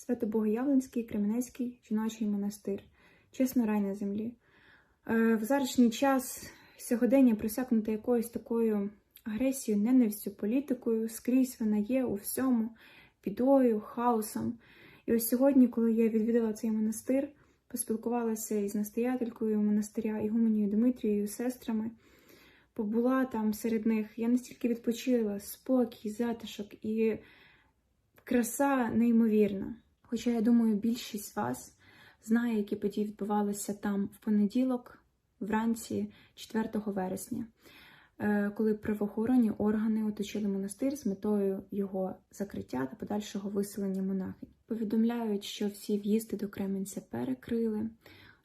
Свято-Богоявленський Кременецький жіночий монастир. Чесно, рай на землі. Е, В зарашній час сьогодення просякнуте якоюсь такою агресією, ненавистю, політикою. Скрізь вона є у всьому, бідою, хаосом. І ось сьогодні, коли я відвідала цей монастир, поспілкувалася із настоятелькою монастиря Ігуменію Дмитрією, сестрами, побула там серед них. Я настільки відпочила, спокій, затишок і краса неймовірна. Хоча я думаю, більшість з вас знає, які події відбувалися там в понеділок, вранці 4 вересня, е, коли правоохоронні органи оточили монастир з метою його закриття та подальшого виселення монахинь. Повідомляють, що всі в'їзди до Кременця перекрили.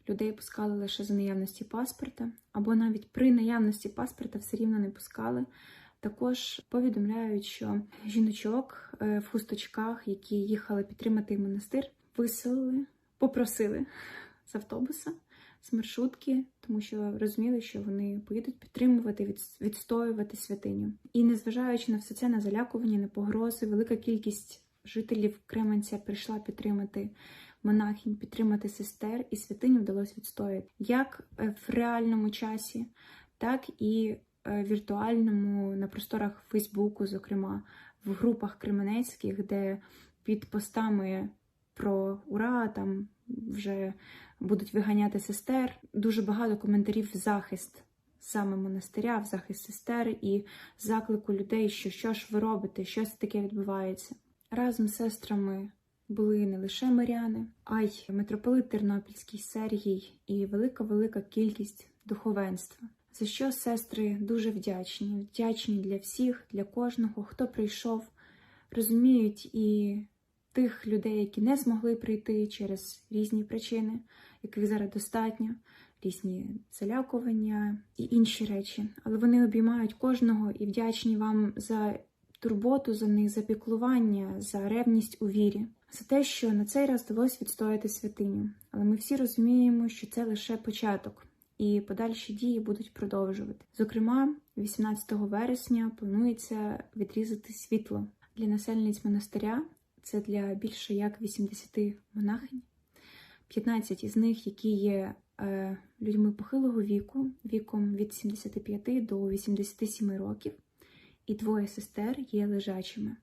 Людей пускали лише за наявності паспорта, або навіть при наявності паспорта все рівно не пускали. Також повідомляють, що жіночок е, в хусточках, які їхали підтримати монастир, виселили, попросили з автобуса, з маршрутки, тому що розуміли, що вони поїдуть підтримувати, відстоювати святиню. І незважаючи на все це, на залякування, на погрози, велика кількість жителів Кременця прийшла підтримати монахінь, підтримати сестер, і святиню вдалося відстояти як е, в реальному часі, так і віртуальному на просторах Фейсбуку, зокрема в групах кременецьких, де під постами про ура там вже будуть виганяти сестер. Дуже багато коментарів в захист саме монастиря, в захист сестер і заклику людей, що що ж ви робите, що це таке відбувається. Разом з сестрами були не лише миряни, а й митрополит Тернопільський Сергій і велика-велика кількість духовенства. За що сестри дуже вдячні, вдячні для всіх, для кожного, хто прийшов, розуміють і тих людей, які не змогли прийти через різні причини, яких зараз достатньо, різні залякування і інші речі. Але вони обіймають кожного і вдячні вам за турботу за них, за піклування, за ревність у вірі, за те, що на цей раз вдалося відстояти святиню. Але ми всі розуміємо, що це лише початок. І подальші дії будуть продовжувати. Зокрема, 18 вересня планується відрізати світло для насельниць монастиря. Це для більше як 80 монахинь, 15 із них, які є е, людьми похилого віку, віком від 75 до 87 років, і двоє сестер є лежачими.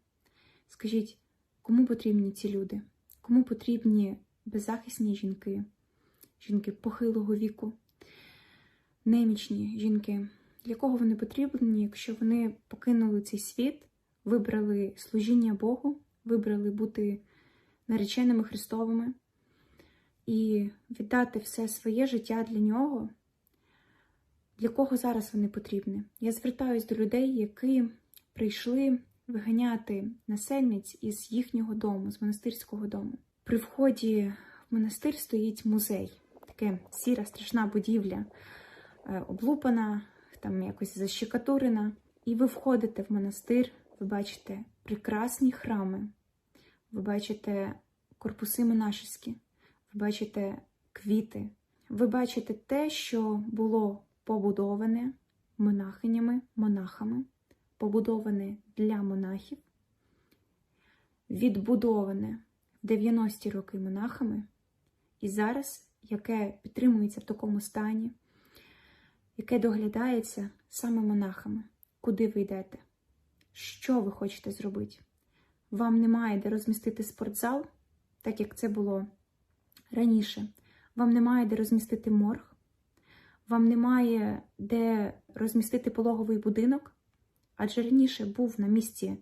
Скажіть, кому потрібні ці люди? Кому потрібні беззахисні жінки, жінки похилого віку, немічні жінки? Для кого вони потрібні, якщо вони покинули цей світ, вибрали служіння Богу, вибрали бути нареченими Христовими і віддати все своє життя для нього? Для кого зараз вони потрібні? Я звертаюсь до людей, які прийшли виганяти насельниць із їхнього дому, з монастирського дому. При вході в монастир стоїть музей, таке сіра, страшна будівля, облупана, там якось защекатурена. І ви входите в монастир, ви бачите прекрасні храми, ви бачите корпуси монашеські, ви бачите квіти, ви бачите те, що було побудоване монахинями, монахами, побудоване для монахів, відбудоване в 90-ті роки монахами, і зараз, яке підтримується в такому стані, яке доглядається саме монахами, куди ви йдете, що ви хочете зробити. Вам немає де розмістити спортзал, так як це було раніше. Вам немає де розмістити морг, вам немає де розмістити пологовий будинок, адже раніше був на місці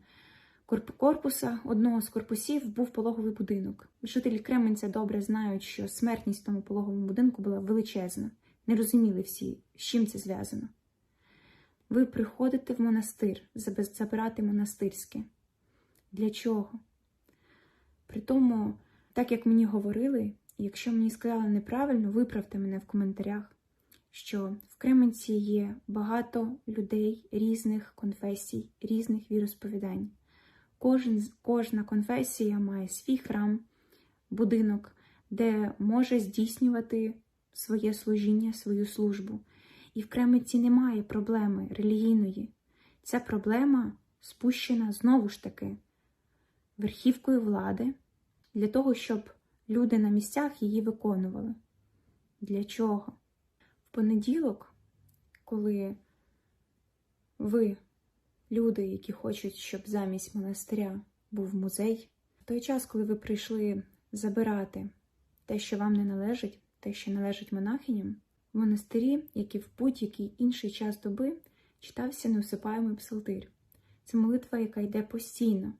корпуса, одного з корпусів був пологовий будинок. Жителі Кременця добре знають, що смертність в тому пологовому будинку була величезна. Не розуміли всі, з чим це зв'язано. Ви приходите в монастир забирати монастирське. Для чого? При тому, так як мені говорили, якщо мені сказали неправильно, виправте мене в коментарях, що в Кременці є багато людей різних конфесій, різних віросповідань. Кожен, кожна конфесія має свій храм, будинок, де може здійснювати своє служіння, свою службу. І в Кременці немає проблеми релігійної. Ця проблема спущена знову ж таки верхівкою влади для того, щоб люди на місцях її виконували. Для чого? В понеділок, коли ви, люди, які хочуть, щоб замість монастиря був музей, в той час, коли ви прийшли забирати те, що вам не належить, те, що належить монахиням, в монастирі, як і в будь-який інший час доби, читався неусипаємий псалтир. Це молитва, яка йде постійно.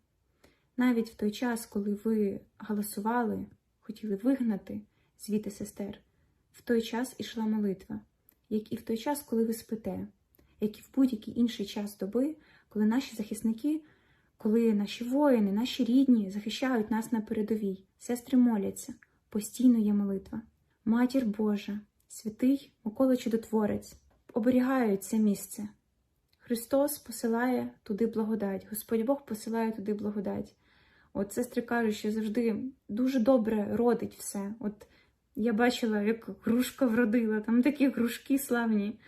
Навіть в той час, коли ви галасували, хотіли вигнати звідти сестер, в той час ішла молитва, як і в той час, коли ви спите, як і в будь-який інший час доби, коли наші захисники, коли наші воїни, наші рідні захищають нас на передовій, сестри моляться, постійно є молитва. Матір Божа, святий Микола Чудотворець, оберігають це місце. Христос посилає туди благодать, Господь Бог посилає туди благодать. От сестри кажуть, що завжди дуже добре родить все. От я бачила, як грушка вродила, там такі грушки славні.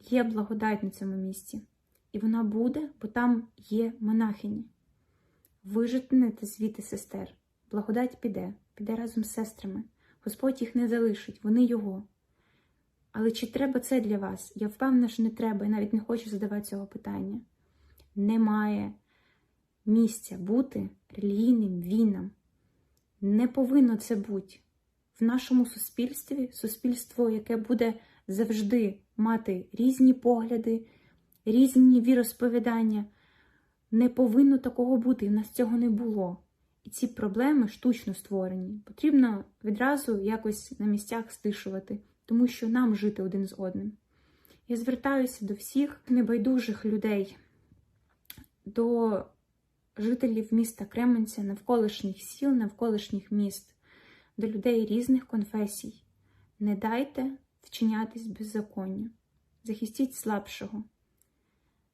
Є благодать на цьому місці. І вона буде, бо там є монахині. Вижитнете звідти сестер. Благодать піде, піде разом з сестрами. Господь їх не залишить, вони його. Але чи треба це для вас? Я впевнена, що не треба, і навіть не хочу задавати цього питання. Немає місця бути релігійним війнам. Не повинно це бути. В нашому суспільстві суспільство, яке буде завжди мати різні погляди, різні віросповідання, не повинно такого бути, і в нас цього не було. І ці проблеми штучно створені. Потрібно відразу якось на місцях стишувати, тому що нам жити один з одним. Я звертаюся до всіх небайдужих людей, до жителів міста Кременця, навколишніх сіл, навколишніх міст, до людей різних конфесій. Не дайте вчинятись беззаконня. Захистіть слабшого,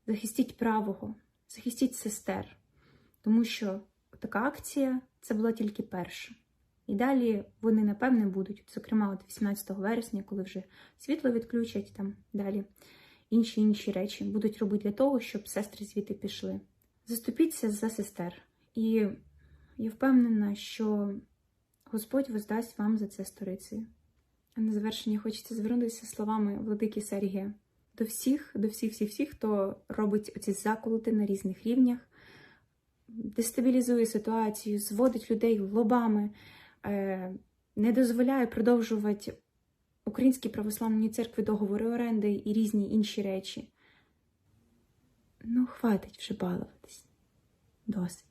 захистіть правого, захистіть сестер, тому що така акція це була тільки перша. І далі вони, напевне, будуть, зокрема, от 18 вересня, коли вже світло відключать, там далі інші інші речі будуть робити для того, щоб сестри звідти пішли. Заступіться за сестер. І я впевнена, що Господь воздасть вам за це сторицею. А на завершення хочеться звернутися словами владики Сергія до всіх, до всіх, всіх, всіх, хто робить оці заколоти на різних рівнях, дестабілізує ситуацію, зводить людей лобами, е, не дозволяє продовжувати Українській православній церкві договори оренди і різні інші речі. Ну, хватить вже балуватись. Досить.